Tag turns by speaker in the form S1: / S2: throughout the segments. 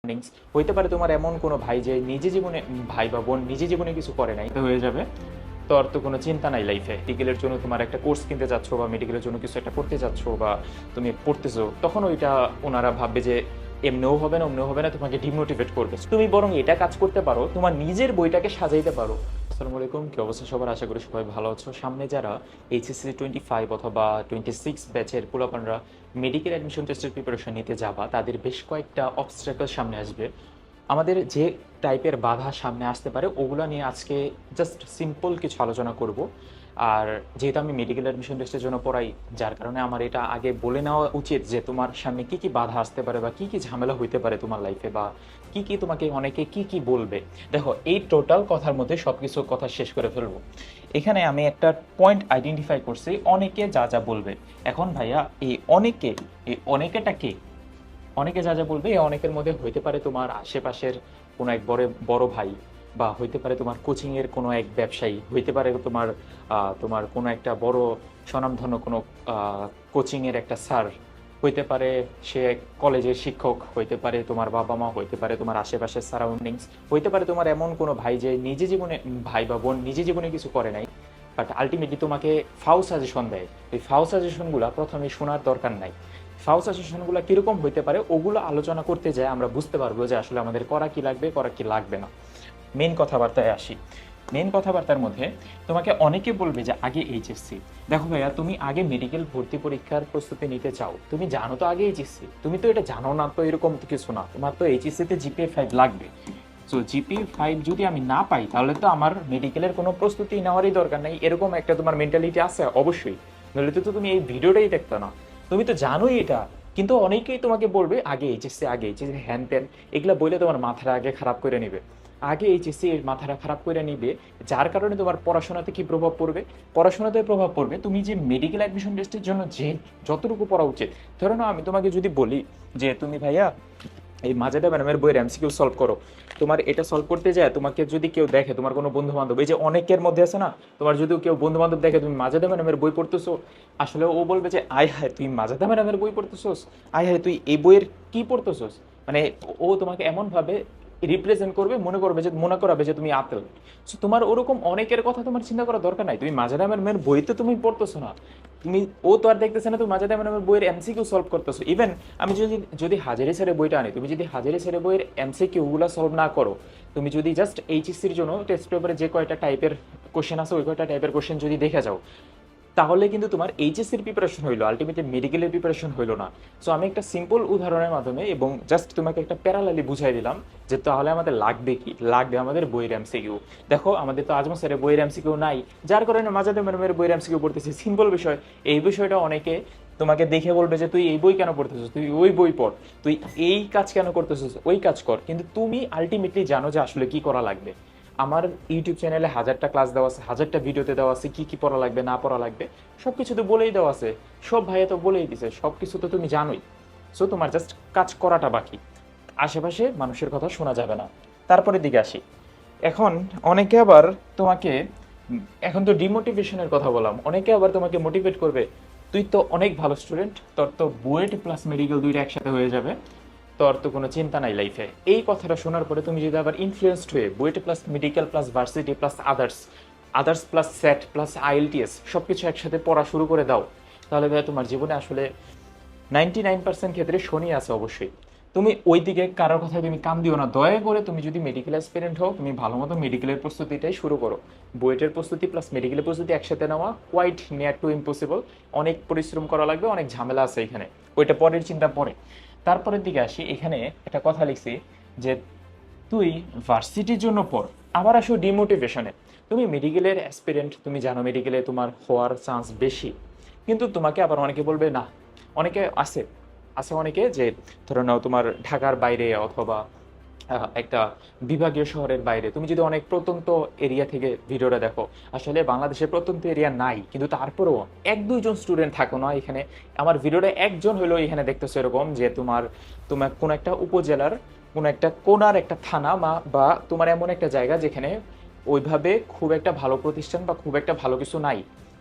S1: Surroundings হইতে পারে তোমার এমন কোনো ভাই যে নিজে জীবনে ভাই বা বোন নিজে জীবনে কিছু করে নাই হয়ে যাবে। তোর তো কোনো চিন্তা নাই লাইফে মেডিকেলের জন্য তোমার একটা কোর্স কিনতে যাচ্ছ বা মেডিকেলের জন্য কিছু একটা করতে যাচ্ছ বা তুমি পড়তেছো, তখন ওইটা ওনারা ভাববে যে এমনিও হবে না, অমনিও হবে না, তোমাকে ডিমোটিভেট করবে। তুমি বরং এটা কাজ করতে পারো, তোমার নিজের বইটাকে সাজাইতে পারো। আসসালামু আলাইকুম। কি অবস্থা সবার? আশা করি সবাই ভালো আছো। সামনে যারা এইচএসসি টোয়েন্টি ফাইভ অথবা টোয়েন্টি সিক্স ব্যাচের পোলাপানরা মেডিকেল অ্যাডমিশন টেস্টের প্রিপারেশন নিতে যাবা, তাদের বেশ কয়েকটা অবস্ট্রাকল সামনে আসবে। আমাদের যে টাইপের বাধা সামনে আসতে পারে, ওগুলো নিয়ে আজকে জাস্ট সিম্পল কিছু আলোচনা করব। আর যেহেতু আমি মেডিকেল অ্যাডমিশন টেস্টের জন্য পড়াই, যার কারণে আমার এটা আগে বলে নেওয়া উচিত যে তোমার সামনে কি কি বাধা আসতে পারে বা কি কি ঝামেলা হইতে পারে তোমার লাইফে বা কি কি তোমাকে অনেকে কি কি বলবে। দেখো, এই টোটাল কথার মধ্যে সব কিছু কথা শেষ করে ফেলব। এখানে আমি একটা পয়েন্ট আইডেন্টিফাই করছি, অনেকে যা যা বলবে। এখন ভাইয়া, এই অনেকে, এই অনেকেটা কে? অনেকে যা যা বলবে, এই অনেকের মধ্যে হইতে পারে তোমার আশেপাশের কোনো এক বড় বড় ভাই। বা হইতে পারে তোমার কোচিং এর কোনো এক ব্যবসায়ী, হইতে পারে তোমার তোমার কোনো একটা বড় স্বনামধন্য কোনো কোচিং এর একটা স্যার হইতে পারে সে কলেজের শিক্ষক, হইতে পারে তোমার বাবা মা, হইতে পারে তোমার আশেপাশের সারাউন্ডিংস হইতে পারে তোমার এমন কোনো ভাই যে নিজে জীবনে, ভাই বা বোন নিজে জীবনে কিছু করে নাই বাট আলটিমেটলি তোমাকে ফাউ সাজেশন দেয়। এই ফাউ সাজেশনগুলো প্রথমে শোনার দরকার নাই। ফাউ সাজেশনগুলো কীরকম হইতে পারে ওগুলো আলোচনা করতে যায় আমরা বুঝতে পারব যে আসলে আমাদের করা কি লাগবে, করা কি লাগবে না। মেন কথাবার্তায় আসি। মেন কথাবার্তার মধ্যে তোমাকে অনেকে বলবে যে, আগে এইচএসসি দেখো ভাইয়া, তুমি আগে মেডিকেল ভর্তি পরীক্ষার প্রস্তুতি নিতে চাও। তুমি জানো তো আগে এইচএসসি তুমি তো এটা জানো না, তো এরকম কিছু না। তোমার তো এইচএসসি তে জিপিএ ফাইভ লাগবে। সো জিপিএ ফাইভ যদি আমি না পাই, তাহলে তো আমার মেডিকেলের কোনো প্রস্তুতি নেওয়ারই দরকার নেই। এরকম একটা তোমার মেন্টালিটি আছে অবশ্যই। নইলে তো তুমি এই ভিডিওটাই দেখতো না। তুমি তো জানোই এটা। কিন্তু অনেকেই তোমাকে বলবে, আগে এইচএসসি আগে এইচএসসি হ্যান ত্যান। এগুলো বলে তোমার মাথাটা আগে খারাপ করে নেবে। আগে এইচএসসি এর মাথাটা খারাপ করে নিবে, যার কারণে তোমার পড়াশোনাতে কি প্রভাব পড়বে? পড়াশোনাতে প্রভাব পড়বে তুমি যে মেডিকেল অ্যাডমিশন টেস্টের জন্য যে যতটুকু পড়া উচিত। ধরো না, আমি তোমাকে যদি বলি যে তুমি ভাইয়া, এই মাজেদা ম্যাডামের বইয়ের এমসিকিউ সলভ করো। তোমার এটা সলভ করতে যায়, তোমাকে যদি কেউ দেখে, তোমার কোনো বন্ধু বান্ধব এই যে অনেকের মধ্যে আছে না, তোমার যদি কেউ বন্ধু বান্ধব দেখে, তুমি মাজেদা ম্যাডামের বই পড়তেছো? আসলে ও বলবে যে, আয় হায় তুই মাজেদা ম্যাডামের বই পড়তেছোস? আয় হায়, তুই এই বইয়ের কি পড়তেছোস? মানে ও তোমাকে এমন ভাবে রিপ্রেজেন্ট করবে, মনে করবে যে, মনে করাবে যে তুমি আতেল সো তোমার ওরকম অনেকের কথা তোমার চিন্তা করার দরকার নাই। তুমি মাজাদা ম্যাডামের বইতে তুমি পড়তেছো না। তুমি ও তো আর দেখতেছে না, তুমি মাজাদা ম্যাডামের বইয়ের এমসিকিউ সলভ করতেছো। ইভেন আমি যদি যদি হাজারে স্যারের বইটা আনি, তুমি যদি হাজারে স্যারের বইয়ের এমসিকিউ গুলো সলভ না করো, তুমি যদি জাস্ট এইচএসসির জন্য টেস্ট পেপারে যে কয়টা টাইপের কোশ্চেন আছে, ওই কয়টা টাইপের কোশ্চেন যদি দেখে যাও তাহলে কিন্তু তোমার এইচএসসির প্রিপারেশন হইল আলটিমেটলি মেডিকেলের প্রিপারেশন হইল না। সো আমি একটা সিম্পল উদাহরণের মাধ্যমে এবং জাস্ট তোমাকে একটা প্যারালালি বুঝাই দিলাম যে তাহলে আমাদের লাগবে কি? লাগবে আমাদের বইয়ের এমসিকিউ দেখো, আমাদের তো আজম স্যারের বইয়ের এমসিকিউ নাই। যার কারণে মাঝাতে ম্যাডামের বইয়ের এমসিকিউ পড়তেছি। সিম্পল বিষয়। এই বিষয়টা অনেকে তোমাকে দেখে বলবে যে, তুই এই বই কেন পড়তেছিস? তুই ওই বই পড়। তুই এই কাজ কেন করতেছিস? ওই কাজ কর। কিন্তু তুমি আলটিমেটলি জানো যে আসলে কি করা লাগবে। আমার ইউটিউব চ্যানেলে হাজারটা ক্লাস দেওয়া আছে, হাজারটা ভিডিওতে দেওয়া আছে, কি কি পড়া লাগবে, না পড়া লাগবে সব কিছু তো বলেই দেওয়া আছে। সব ভাইয়া তো বলেই দিছে সব কিছু তো তুমি জানোই। সো তোমার জাস্ট কাজ করাটা বাকি। আশেপাশে মানুষের কথা শোনা যাবে না। তারপরে দিকে আসি। এখন অনেকে আবার তোমাকে, এখন তো ডিমোটিভেশনের কথা বললাম, অনেকে আবার তোমাকে মোটিভেট করবে, তুই তো অনেক ভালো স্টুডেন্ট তোর তো বুয়েট প্লাস মেডিকেল দুইটা একসাথে হয়ে যাবে। তোর তো কোনো চিন্তা নাই লাইফে এই কথাটা শোনার পরে তুমি যদি আবার ইনফ্লুয়েসড হয়ে BUET plus medical plus varsity plus others others plus set plus IELTS সব কিছু একসাথে পড়া শুরু করে দাও, তাহলে ভাই তোমার জীবনে আসলে নাইনটি নাইন পার্সেন্ট ক্ষেত্রে শনি আছে অবশ্যই। তুমি ওই দিকে কারোর কথায় তুমি কাম দিও না, দয়া করে তুমি যদি মেডিকেল অ্যাসপিরেন্ট হও, তুমি ভালো মতো মেডিকেলের প্রস্তুতিটাই শুরু করো। বুয়েটের প্রস্তুতি প্লাস মেডিকেলের প্রস্তুতি একসাথে নেওয়া কোয়াইট নিয়ার টু ইম্পসিবল অনেক পরিশ্রম করা লাগবে, অনেক ঝামেলা আছে এখানে। ওইটা পরের চিন্তা পরে। তারপরের দিকে আসি, এখানে একটা কথা লিখছি যে তুই ভার্সিটির জন্য পড়, আবার আসো ডিমোটিভেশনে তুমি মেডিকেলের অ্যাসপিরেন্ট তুমি জানো মেডিকেলে তোমার হওয়ার চান্স বেশি। কিন্তু তোমাকে আবার অনেকে বলবে, না। অনেকে আছে আছে অনেকে যে ধরে নাও তোমার ঢাকার বাইরে অথবা একটা বিভাগীয় শহরের বাইরে। তুমি যদি অনেক প্রত্যন্ত এরিয়া থেকে ভিডিওটা দেখো, আসলে বাংলাদেশের প্রত্যন্ত এরিয়া নাই, কিন্তু তারপরেও এক দুইজন স্টুডেন্ট থাকো না, এখানে আমার ভিডিওটা একজন হলো এখানে দেখতেছো এরকম যে তোমার তোমার কোনো একটা উপজেলার, কোন একটা কোনার একটা থানা বা তোমার এমন একটা জায়গা যেখানে ওইভাবে খুব একটা ভালো প্রতিষ্ঠান বা খুব একটা ভালো কিছু নাই।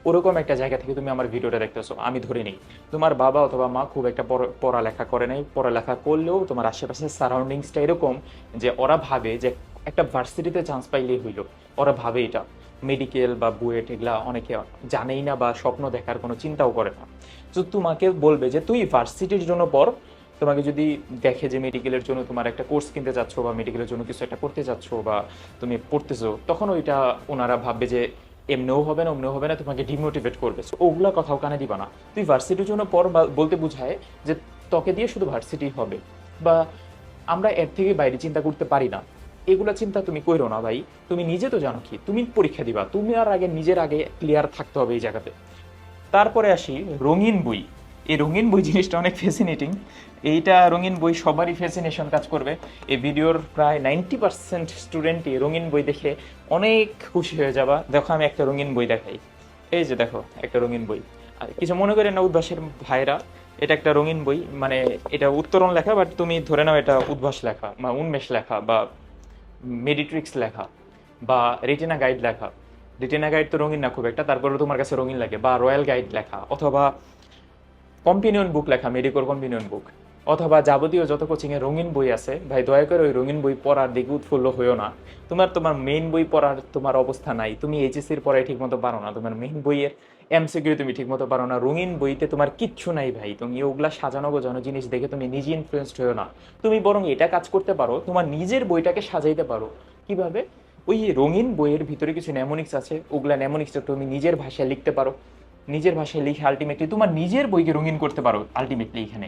S1: ওরকম একটা জায়গা থেকে তুমি আমার ভিডিওটা দেখতেছো, আমি ধরে নিই। তোমার বাবা অথবা মা খুব একটা পড়া- পড়ালেখা করে নাই। পড়ালেখা করলেও তোমার আশেপাশের সারাউন্ডিংসটা এরকম যে ওরা ভাবে যে একটা ভার্সিটিতে চান্স পাইলেই হইল। ওরা ভাবে এটা। মেডিকেল বা বুয়েট এগুলা অনেকে জানেই না বা স্বপ্ন দেখার কোনো চিন্তাও করে না। তো তোমাকে বলবে যে, তুই ভার্সিটির জন্য পড়। তোমাকে যদি দেখে যে মেডিকেলের জন্য তোমার একটা কোর্স কিনতে যাচ্ছ বা মেডিকেলের জন্য কিছু একটা করতে যাচ্ছ বা তুমি পড়তেছো, তখন ওইটা ওনারা ভাববে যে এমনিও হবে না, অমনিও হবে না, তোমাকে ডিমোটিভেট করবে। ওগুলা কথাও কানে দিবা না। তুই ভার্সিটির জন্য পর বলতে বুঝায় যে তোকে দিয়ে শুধু ভার্সিটি হবে। বা আমরা এর থেকে বাইরে চিন্তা করতে পারি না। এগুলা চিন্তা তুমি করো না ভাই। তুমি নিজে তো জানো কি, তুমি পরীক্ষা দিবা। তুমি আর আগে নিজের আগে ক্লিয়ার থাকতে হবে এই জায়গাতে। তারপরে আসি রঙিন বই। এই রঙিন বই জিনিসটা অনেক ফ্যাসিনেটিং এইটা রঙিন বই সবারই ফ্যাসিনেশন কাজ করবে। এই ভিডিওর প্রায় নাইনটি পার্সেন্ট স্টুডেন্টই রঙিন বই দেখে অনেক খুশি হয়ে যাবা। দেখো, আমি একটা রঙিন বই দেখাই। এই যে দেখো, একটা রঙিন বই। আর কিছু মনে করেন না উদ্ভাসের ভাইরা, এটা একটা রঙিন বই মানে এটা উত্তরণ লেখা বাট তুমি ধরে নাও এটা উদ্ভাস লেখা, বা উন্মেষ লেখা, বা মেডিট্রিক্স লেখা, বা রেটিনা গাইড লেখা। রেটিনা গাইড তো রঙিন না, খুব একটা। তারপরে তোমার কাছে রঙিন লাগে, বা রয়্যাল গাইড লেখা, অথবা কম্পিনিয়ন বুক লেখা মেডিকোর কম্পিনিয়ন বুক অথবা যাবতীয় যত কোচিংয়ে রঙিন বই আছে, ভাই, দয়া করে ওই রঙিন বই পড়ার দিকে উৎফুল্ল হইও না। তোমার তোমার মেইন বই পড়ার তোমার অবস্থা নাই। তুমি এইচএসসির পড়াই ঠিক মতো পারো না। তোমার মেইন বইয়ের এমসিকিউ তুমি ঠিক মতো পারো না। রঙিন বইতে তোমার কিচ্ছু নাই, ভাই। তুমি ওগুলা সাজানো গোজানো জিনিস দেখে তুমি নিজে ইনফ্লুয়েসড হয়েও না। তুমি বরং এটা কাজ করতে পারো, তোমার নিজের বইটাকে সাজাইতে পারো। কীভাবে? ওই রঙিন বইয়ের ভিতরে কিছু নেমোনিক্স আছে, ওগুলা নেমোনিক্সটা তুমি নিজের ভাষায় লিখতে পারো। নিজের ভাষায় লিখে আলটিমেটলি তোমার নিজের বইকে রঙিন করতে পারো আলটিমেটলি এখানে।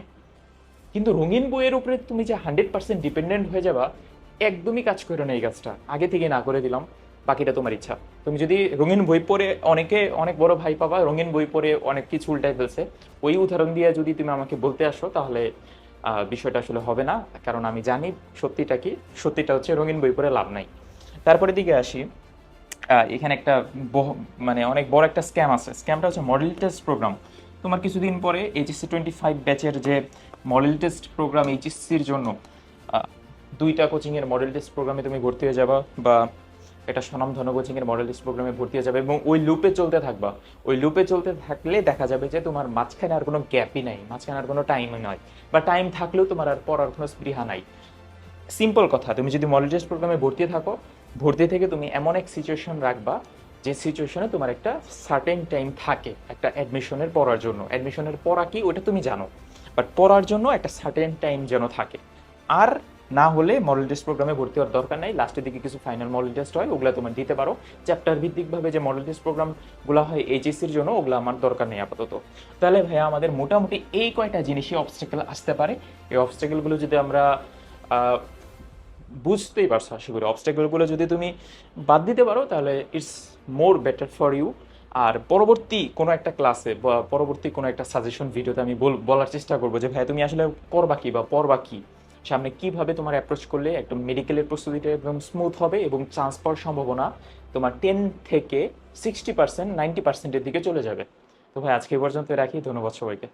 S1: কিন্তু রঙিন বইয়ের উপরে তুমি যে হান্ড্রেড পার্সেন্ট ডিপেন্ডেন্ট হয়ে যাবা, একদমই কাজ করো না এই কাজটা। আগে থেকে না করে দিলাম, বাকিটা তোমার ইচ্ছা। তুমি যদি রঙিন বই পড়ে অনেকে, অনেক বড় ভাই পাবা, রঙিন বই পড়ে অনেক কিছু উল্টাই ফেলছে। ওই উদাহরণ দিয়ে যদি তুমি আমাকে বলতে আসো, তাহলে বিষয়টা আসলে হবে না। কারণ আমি জানি সত্যিটা কি, সত্যিটা হচ্ছে রঙিন বই পড়ে লাভ নাই। তারপরে দিকে আসি। এখানে একটা মানে অনেক বড় একটা স্ক্যাম আছে। স্ক্যামটা হচ্ছে মডেল টেস্ট প্রোগ্রাম তোমার কিছুদিন পরে এইচএসসি টোয়েন্টি ফাইভ ব্যাচের যে মডেল টেস্ট প্রোগ্রাম এইচএসসির জন্য দুইটা কোচিংয়ের মডেল টেস্ট প্রোগ্রামে তুমি ভর্তি হয়ে যাবা বা একটা স্বনামধন্য কোচিংয়ের মডেল টেস্ট প্রোগ্রামে ভর্তি হয়ে যাবে এবং ওই লুপে চলতে থাকবা। ওই লুপে চলতে থাকলে দেখা যাবে যে তোমার মাঝখানে আর কোনো গ্যাপই নাই, মাঝখানে আর কোনো টাইমই নয় বা টাইম থাকলেও তোমার আর পড়ার কোনো স্পৃহা নাই। সিম্পল কথা, তুমি যদি মডেল টেস্ট প্রোগ্রামে ভর্তি থাকো ভর্তি থেকে তুমি এমন এক সিচুয়েশন রাখবা, যে সিচুয়েশনে তোমার একটা সার্টেন টাইম থাকে, একটা অ্যাডমিশনের পড়ার জন্য। অ্যাডমিশনের পড়া কি ওটা তুমি জানো। বাট পড়ার জন্য একটা সার্টেন টাইম যেন থাকে। আর না হলে মডেল টেস্ট প্রোগ্রামে ভর্তি হওয়ার দরকার নাই। লাস্টের দিকে কিছু ফাইনাল মডেল টেস্ট হয়, ওগুলো তোমার দিতে পারো। চ্যাপ্টার ভিত্তিকভাবে যে মডেল টেস্ট প্রোগ্রামগুলো হয় এইচএসসির জন্য ওগুলো আমার দরকার নেই আপাতত। তাহলে ভাইয়া, আমাদের মোটামুটি এই কয়টা জিনিসই অবস্টেকেল আসতে পারে। এই অবস্টেকেলগুলো যদি আমরা বুঝতেই পারছ আশা করি। অবস্টেকলগুলো যদি তুমি বাদ দিতে পারো, তাহলে it's more better for you আর পরবর্তী কোনো একটা ক্লাসে বা পরবর্তী কোনো একটা সাজেশন ভিডিওতে আমি বল- বলার চেষ্টা করব যে, ভাই, তুমি আসলে করবা কি বা পড়বা কি? সামনে কীভাবে তোমার অ্যাপ্রোচ করলে একদম মেডিকেলের প্রস্তুতিটা একদম স্মুথ হবে এবং চান্স পাওয়ার সম্ভাবনা তোমার টেন থেকে সিক্সটি পার্সেন্ট নাইনটি পার্সেন্টের দিকে চলে যাবে? তো ভাই, আজকে পর্যন্ত রাখি। ধন্যবাদ সবাইকে।